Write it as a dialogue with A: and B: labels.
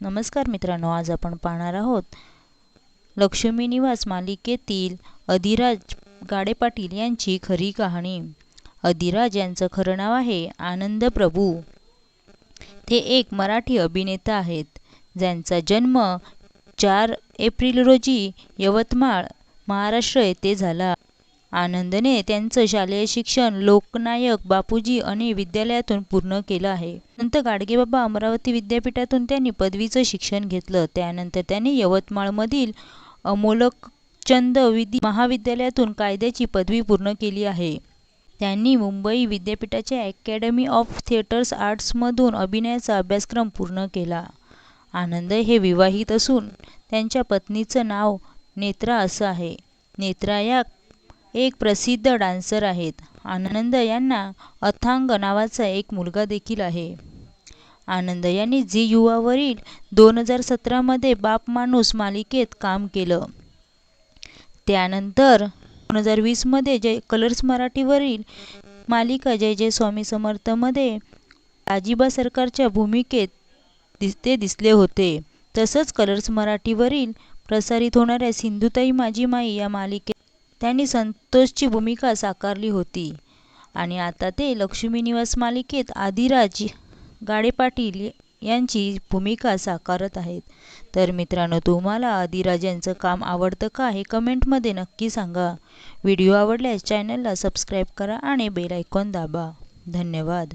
A: नमस्कार मित्रांनो आज आपण पाहणार आहोत लक्ष्मी निवास मालिकेतील अधिराज गाडे पाटील यांची खरी कहाणी. अधिराज यांचं खरं नाव आहे आनंद प्रभू. ते एक मराठी अभिनेता आहेत. ज्यांचा जन्म चार एप्रिल रोजी यवतमाळ महाराष्ट्र येथे झाला. आनंदने त्यांचं शालेय शिक्षण लोकनायक बापूजी आणि विद्यालयातून पूर्ण केलं आहे. नंतर गाडगेबाबा अमरावती विद्यापीठातून त्यांनी पदवीचं शिक्षण घेतलं. त्यानंतर त्यांनी यवतमाळमधील अमोलकचंद विधी महाविद्यालयातून कायद्याची पदवी पूर्ण केली आहे. त्यांनी मुंबई विद्यापीठाच्या अकॅडमी ऑफ थिएटर्स आर्ट्समधून अभिनयाचा अभ्यासक्रम पूर्ण केला. आनंद हे विवाहित असून त्यांच्या पत्नीचं नाव नेत्रा असं आहे. नेत्रा या एक प्रसिद्ध डान्सर आहेत. आनंद यांना अथांग नावाचा एक मुलगा देखील आहे. आनंद यांनी झी युवावरील दोन हजार सतरामध्ये बाप माणूस मालिकेत काम केलं. त्यानंतर दोन हजार वीसमध्ये जय कलर्स मराठीवरील मालिका जय जय स्वामी समर्थमध्ये आजीबा सरकारच्या भूमिकेत दिसते दिसले होते. तसंच कलर्स मराठीवरील प्रसारित होणाऱ्या सिंधुताई माझी माई या मालिकेत त्यांनी संतोषची भूमिका साकारली होती. आणि आता ते लक्ष्मी निवास मालिकेत आदिराज गाडे पाटील यांची भूमिका साकारत आहेत. तर मित्रांनो तुम्हाला आदिराज यांचं काम आवडतं का हे कमेंटमध्ये नक्की सांगा. व्हिडिओ आवडल्यास चॅनलला सबस्क्राईब करा आणि बेल आयकॉन दाबा. धन्यवाद.